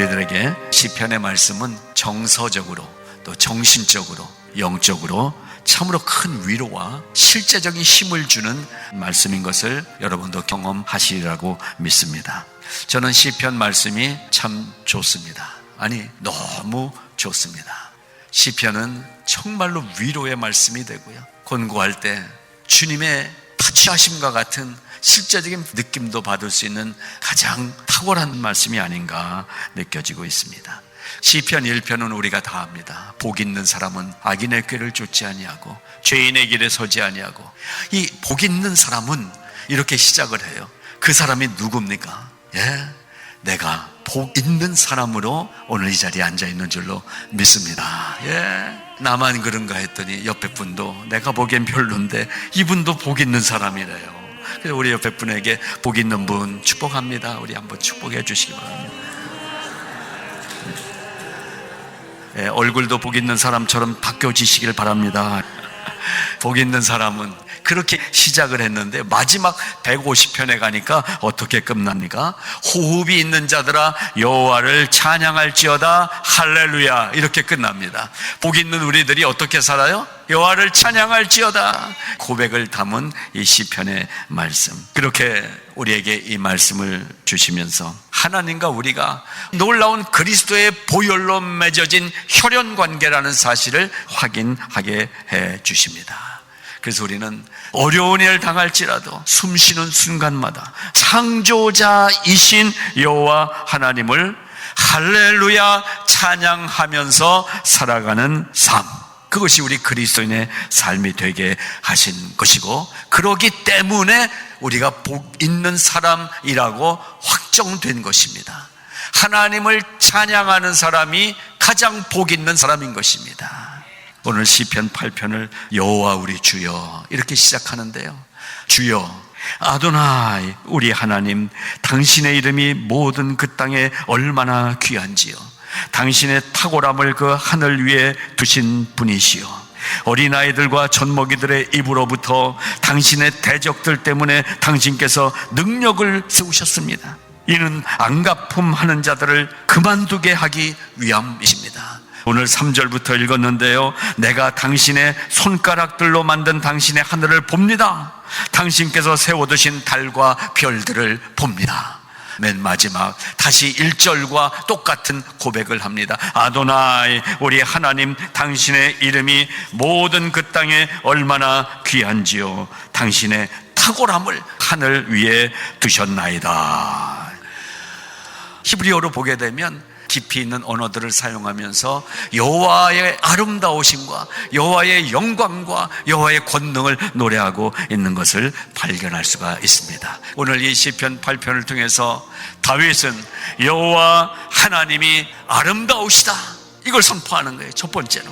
우리들에게 시편의 말씀은 정서적으로 또 정신적으로 영적으로 참으로 큰 위로와 실제적인 힘을 주는 말씀인 것을 여러분도 경험하시리라고 믿습니다. 저는 시편 말씀이 참 좋습니다. 아니 너무 좋습니다. 시편은 정말로 위로의 말씀이 되고요. 권고할 때 주님의 타치하심과 같은 실제적인 느낌도 받을 수 있는 가장 탁월한 말씀이 아닌가 느껴지고 있습니다. 시편 1편은 우리가 다 압니다. 복 있는 사람은 악인의 꾀를 쫓지 아니하고 죄인의 길에 서지 아니하고 이 복 있는 사람은 이렇게 시작을 해요. 그 사람이 누굽니까? 예. 내가 복 있는 사람으로 오늘 이 자리에 앉아 있는 줄로 믿습니다. 예. 나만 그런가 했더니 옆에 분도 내가 보기엔 별론데 이분도 복 있는 사람이래요. 그래서 우리 옆에 분에게 복 있는 분 축복합니다. 우리 한번 축복해 주시기 바랍니다. 예, 얼굴도 복 있는 사람처럼 바뀌어지시길 바랍니다. 복 있는 사람은 그렇게 시작을 했는데 마지막 150편에 가니까 어떻게 끝납니까? 호흡이 있는 자들아 여호와를 찬양할지어다 할렐루야 이렇게 끝납니다. 복 있는 우리들이 어떻게 살아요? 여호와를 찬양할지어다 고백을 담은 이 시편의 말씀. 그렇게 우리에게 이 말씀을 주시면서 하나님과 우리가 놀라운 그리스도의 보혈로 맺어진 혈연 관계라는 사실을 확인하게 해 주십니다. 그래서 우리는 어려운 일 당할지라도 숨 쉬는 순간마다 창조자이신 여호와 하나님을 할렐루야 찬양하면서 살아가는 삶. 그것이 우리 그리스도인의 삶이 되게 하신 것이고 그러기 때문에 우리가 복 있는 사람이라고 확정된 것입니다. 하나님을 찬양하는 사람이 가장 복 있는 사람인 것입니다. 오늘 시편 8편을 여호와 우리 주여 이렇게 시작하는데요. 주여 아도나이 우리 하나님 당신의 이름이 모든 그 땅에 얼마나 귀한지요. 당신의 탁월함을 그 하늘 위에 두신 분이시요. 어린아이들과 젖먹이들의 입으로부터 당신의 대적들 때문에 당신께서 능력을 세우셨습니다. 이는 안가품 하는 자들을 그만두게 하기 위함이십니다. 오늘 3절부터 읽었는데요. 내가 당신의 손가락들로 만든 당신의 하늘을 봅니다. 당신께서 세워두신 달과 별들을 봅니다. 맨 마지막 다시 1절과 똑같은 고백을 합니다. 아도나이 우리 하나님 당신의 이름이 모든 그 땅에 얼마나 귀한지요. 당신의 탁월함을 하늘 위에 두셨나이다. 히브리어로 보게 되면 깊이 있는 언어들을 사용하면서 여호와의 아름다우심과 여호와의 영광과 여호와의 권능을 노래하고 있는 것을 발견할 수가 있습니다. 오늘 이 시편 8편을 통해서 다윗은 여호와 하나님이 아름다우시다 이걸 선포하는 거예요. 첫 번째로.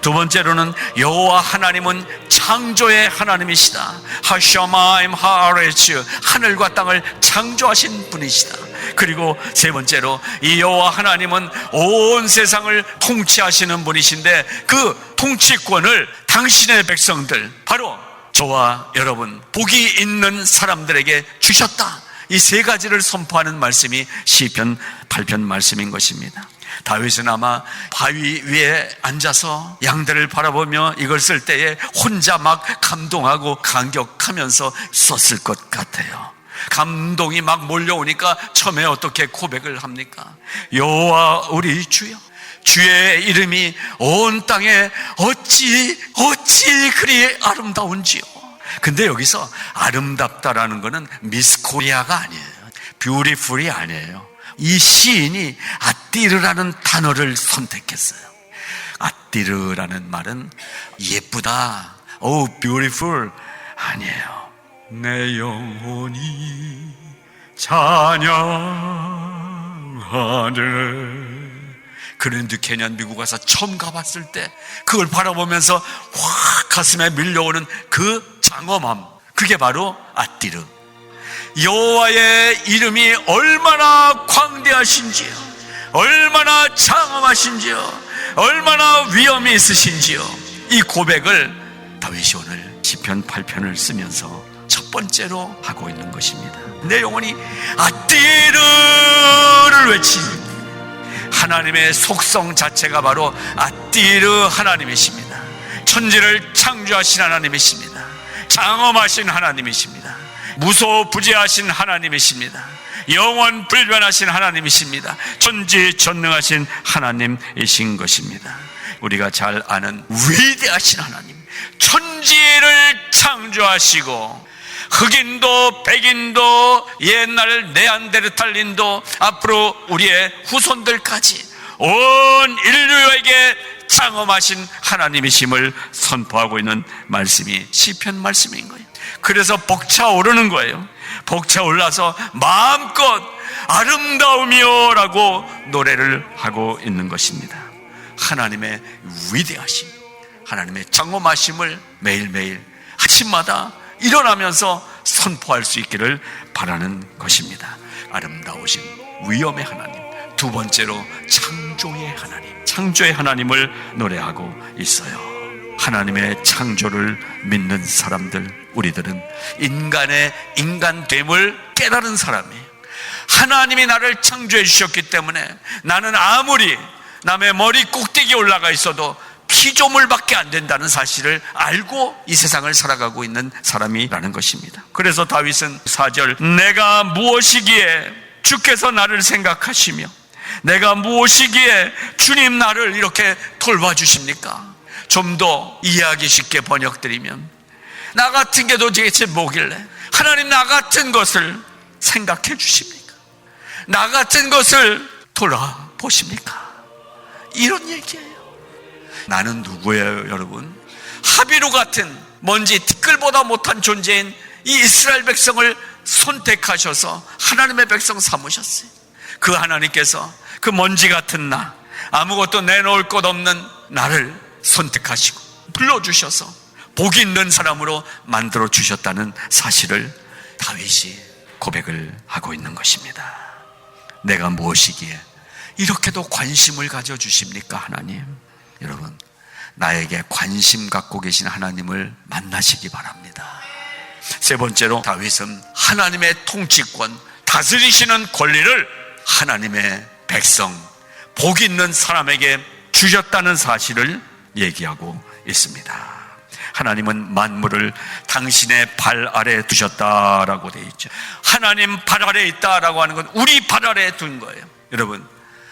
두 번째로는 여호와 하나님은 창조의 하나님이시다. 하셔마임 하아레츠 하늘과 땅을 창조하신 분이시다. 그리고 세 번째로 이 여호와 하나님은 온 세상을 통치하시는 분이신데 그 통치권을 당신의 백성들 바로 저와 여러분 복이 있는 사람들에게 주셨다. 이 세 가지를 선포하는 말씀이 시편 8편 말씀인 것입니다. 다윗은 아마 바위 위에 앉아서 양들을 바라보며 이걸 쓸 때에 혼자 막 감동하고 감격하면서 썼을 것 같아요. 감동이 막 몰려오니까 처음에 어떻게 고백을 합니까? 여호와 우리 주여 주의 이름이 온 땅에 어찌 어찌 그리 아름다운지요. 근데 여기서 아름답다라는 것은 미스코리아가 아니에요. 뷰티풀이 아니에요. 이 시인이 아띠르라는 단어를 선택했어요. 아띠르라는 말은 예쁘다, 오, 뷰티풀 아니에요. 내 영혼이 찬양하네. 그랜드 캐년 미국 가서 처음 가봤을 때 그걸 바라보면서 확 가슴에 밀려오는 그 장엄함. 그게 바로 아띠르. 여호와의 이름이 얼마나 광대하신지요. 얼마나 장엄하신지요. 얼마나 위엄이 있으신지요. 이 고백을 다윗이 오늘 시편 8편을 쓰면서 첫 번째로 하고 있는 것입니다 내 영혼이 아띠르를 외치니 하나님의 속성 자체가 바로 아띠르 하나님이십니다. 천지를 창조하신 하나님이십니다. 장엄하신 하나님이십니다. 무소부지하신 하나님이십니다. 영원 불변하신 하나님이십니다. 천지 전능하신 하나님이신 것입니다. 우리가 잘 아는 위대하신 하나님. 천지를 창조하시고 흑인도 백인도 옛날 네안데르탈린도 앞으로 우리의 후손들까지 온 인류에게 장엄하신 하나님이심을 선포하고 있는 말씀이 시편 말씀인 거예요. 그래서 벅차오르는 거예요. 벅차올라서 마음껏 아름다움이요라고 노래를 하고 있는 것입니다. 하나님의 위대하심, 하나님의 장엄하심을 매일매일 아침마다 일어나면서 선포할 수 있기를 바라는 것입니다. 아름다우신 위엄의 하나님. 두 번째로 창조의 하나님. 창조의 하나님을 노래하고 있어요. 하나님의 창조를 믿는 사람들, 우리들은 인간의 인간됨을 깨달은 사람이에요. 하나님이 나를 창조해 주셨기 때문에 나는 아무리 남의 머리 꼭대기에 올라가 있어도 피조물밖에 안 된다는 사실을 알고 이 세상을 살아가고 있는 사람이라는 것입니다. 그래서 다윗은 4절 내가 무엇이기에 주께서 나를 생각하시며 내가 무엇이기에 주님 나를 이렇게 돌봐주십니까? 좀 더 이해하기 쉽게 번역드리면 나 같은 게 도대체 뭐길래 하나님 나 같은 것을 생각해 주십니까? 나 같은 것을 돌아보십니까? 이런 얘기예요. 나는 누구예요, 여러분? 하비루 같은 먼지 티끌보다 못한 존재인 이 이스라엘 백성을 선택하셔서 하나님의 백성 삼으셨어요. 그 하나님께서 그 먼지 같은 나, 아무것도 내놓을 것 없는 나를 선택하시고 불러주셔서 복 있는 사람으로 만들어 주셨다는 사실을 다윗이 고백을 하고 있는 것입니다. 내가 무엇이기에 이렇게도 관심을 가져 주십니까, 하나님? 여러분, 나에게 관심 갖고 계신 하나님을 만나시기 바랍니다. 세 번째로 다윗은 하나님의 통치권, 다스리시는 권리를 하나님의 백성, 복 있는 사람에게 주셨다는 사실을 얘기하고 있습니다. 하나님은 만물을 당신의 발 아래 두셨다라고 되어 있죠. 하나님 발 아래 있다라고 하는 건 우리 발 아래 둔 거예요. 여러분,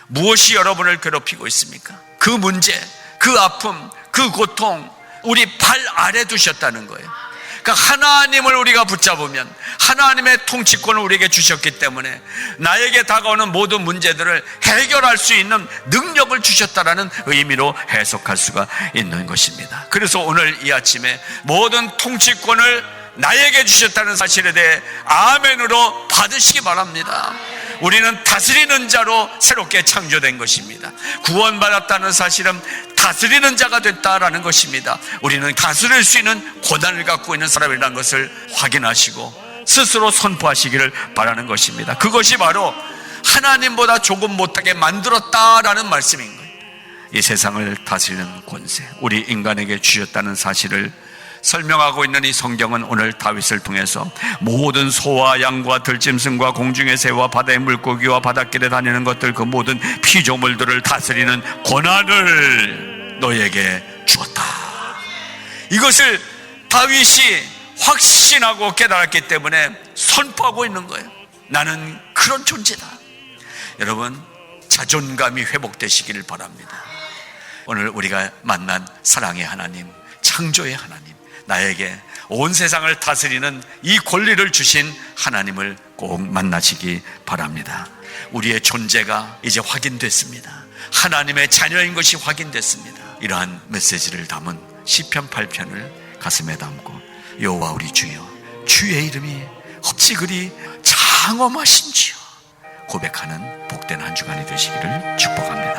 무엇이 여러분을 괴롭히고 있습니까? 그 문제, 그 아픔, 그 고통, 우리 발 아래 두셨다는 거예요. 그러니까 하나님을 우리가 붙잡으면 하나님의 통치권을 우리에게 주셨기 때문에 나에게 다가오는 모든 문제들을 해결할 수 있는 능력을 주셨다라는 의미로 해석할 수가 있는 것입니다. 그래서 오늘 이 아침에 모든 통치권을 나에게 주셨다는 사실에 대해 아멘으로 받으시기 바랍니다. 우리는 다스리는 자로 새롭게 창조된 것입니다. 구원받았다는 사실은 다스리는 자가 됐다라는 것입니다. 우리는 다스릴 수 있는 고난을 갖고 있는 사람이라는 것을 확인하시고 스스로 선포하시기를 바라는 것입니다. 그것이 바로 하나님보다 조금 못하게 만들었다라는 말씀인 거예요. 이 세상을 다스리는 권세, 우리 인간에게 주셨다는 사실을 설명하고 있는 이 성경은 오늘 다윗을 통해서 모든 소와 양과 들짐승과 공중의 새와 바다의 물고기와 바닷길에 다니는 것들 그 모든 피조물들을 다스리는 권한을 너에게 주었다. 이것을 다윗이 확신하고 깨달았기 때문에 선포하고 있는 거예요. 나는 그런 존재다. 여러분, 자존감이 회복되시기를 바랍니다. 오늘 우리가 만난 사랑의 하나님, 창조의 하나님, 나에게 온 세상을 다스리는 이 권리를 주신 하나님을 꼭 만나시기 바랍니다. 우리의 존재가 이제 확인됐습니다. 하나님의 자녀인 것이 확인됐습니다. 이러한 메시지를 담은 시편 8편을 가슴에 담고 여호와 우리 주여 주의 이름이 어찌 그리 장엄하신지요 고백하는 복된 한 주간이 되시기를 축복합니다.